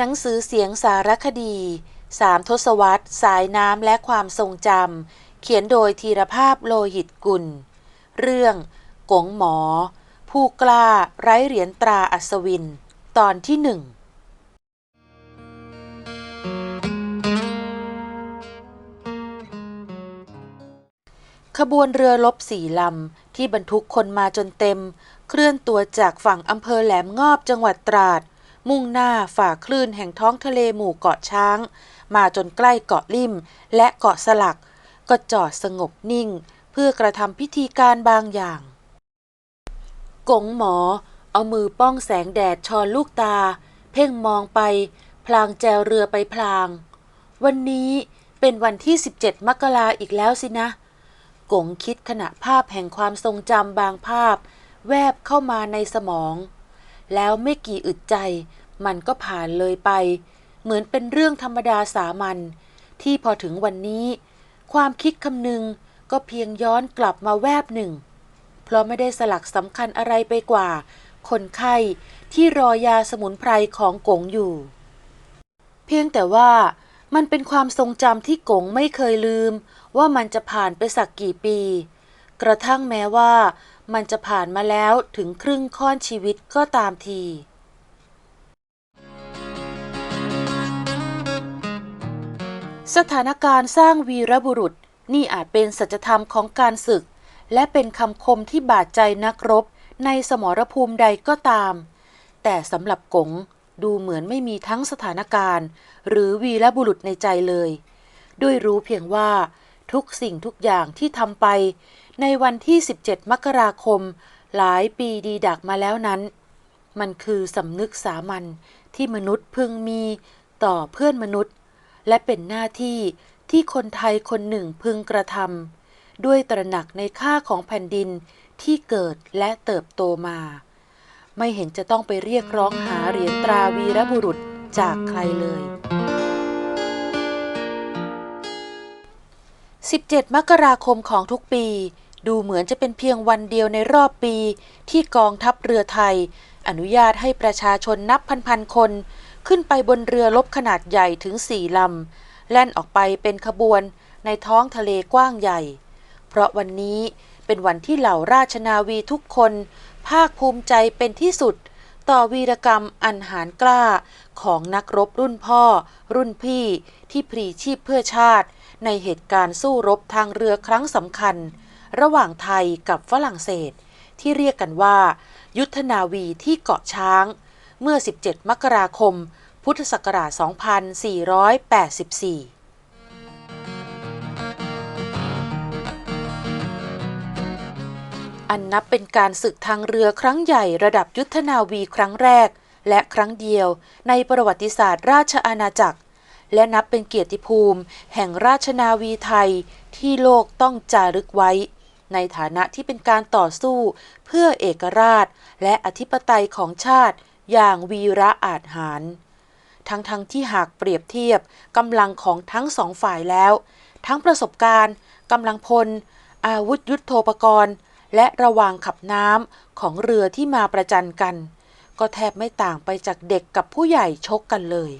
หนังสือเสียงสารคดีสามทศวรรษ สายน้ำและความทรงจำ เขียนโดยธีรภาพโลหิตกุล เรื่อง กงหมอ ผู้กล้าไร้เหรียญตราอัศวิน ตอนที่หนึ่ง ขบวนเรือลบสี่ลำ ที่บรรทุกคนมาจนเต็ม เคลื่อนตัวจากฝั่งอำเภอแหลมงอบจังหวัดตราด มุ่งหน้าฝ่าคลื่นแห่งท้องทะเลหมู่เกาะช้าง มาจนใกล้เกาะลิ่มและเกาะสลัก ก็จอดสงบนิ่ง เพื่อกระทำพิธีการบางอย่าง กงหมอ เอามือป้องแสงแดดชอนลูกตา เพ่งมองไป พลางแจวเรือไปพลาง วันนี้เป็นวันที่ 17 มกราอีกแล้วสินะกงคิดขณะภาพแห่งความทรงจำบางภาพ แวบเข้ามาในสมอง แล้วไม่กี่อึดใจ มันก็ผ่านเลยไป เหมือนเป็นเรื่องธรรมดาสามัญที่พอถึงวันนี้ ความคิดคำนึงก็เพียงย้อนกลับมาแวบหนึ่ง เพราะไม่ได้สลักสำคัญอะไรไปกว่า คนไข้ที่รอยาสมุนไพรของกงอยู่ เพียงแต่ว่ามันเป็นความทรงจำที่กงไม่เคยลืม ว่ามันจะผ่านไปสักกี่ปี กระทั่งแม้ว่า มันจะผ่านมาแล้วถึงครึ่งค่อนชีวิตก็ตามทีสถานการณ์สร้างวีรบุรุษ นี่อาจเป็นสัจธรรมของการศึก และเป็นคำคมที่บาดใจนักรบในสมรภูมิใดก็ตาม แต่สำหรับกงดูเหมือนไม่มีทั้งสถานการณ์ หรือวีรบุรุษในใจเลย ด้วยรู้เพียงว่าทุกสิ่งทุกอย่างที่ทำไป ในวันที่ 17 มกราคม หลายปีดีดักมาแล้วนั้น มันคือสำนึกสามัญที่มนุษย์พึงมีต่อเพื่อนมนุษย์ และเป็นหน้าที่ที่คนไทยคนหนึ่งพึงกระทำด้วยตระหนักในค่าของแผ่นดินที่เกิดและเติบโตมา ไม่เห็นจะต้องไปเรียกร้องหาเหรียญตราวีรบุรุษจากใครเลย 17 มกราคมของทุกปี ดูเหมือนจะเป็นเพียงวันเดียวในรอบปี ที่กองทัพเรือไทย อนุญาตให้ประชาชนนับพันๆคน ขึ้นไปบนเรือลบขนาดใหญ่ถึงสี่ลำ แล่นออกไปเป็นขบวนในท้องทะเลกว้างใหญ่ เพราะวันนี้เป็นวันที่เหล่าราชนาวีทุกคน ภาคภูมิใจเป็นที่สุด ต่อวีรกรรมอันหารกล้าของนักรบรุ่นพ่อ รุ่นพี่ที่พลีชีพเพื่อชาติ ในเหตุการณ์สู้รบทางเรือครั้งสำคัญ ระหว่างไทยกับฝรั่งเศส ที่เรียกกันว่า ยุทธนาวีที่เกาะช้าง เมื่อ 17 มกราคม พุทธศักราช 2484อันนับเป็นการศึกทางเรือครั้งใหญ่ระดับยุทธนาวีครั้งแรก และครั้งเดียวในประวัติศาสตร์ราชอาณาจักร และนับเป็นเกียรติภูมิ แห่งราชนาวีไทยที่โลกต้องจารึกไว้ ในฐานะที่เป็นการต่อสู้ เพื่อเอกราช และอธิปไตยของชาติอย่างวีระอาจหารทั้งๆทที่หากเปรียบเทียบกำลังของทั้งสองฝ่ายแล้ว ทั้งประสบการณ์กำลังพล อาวุธยุทโธปกรณ์ และระวางขับน้ำของเรือที่มาประจันกัน ก็แทบไม่ต่างไปจากเด็กกับผู้ใหญ่ชกกันเลย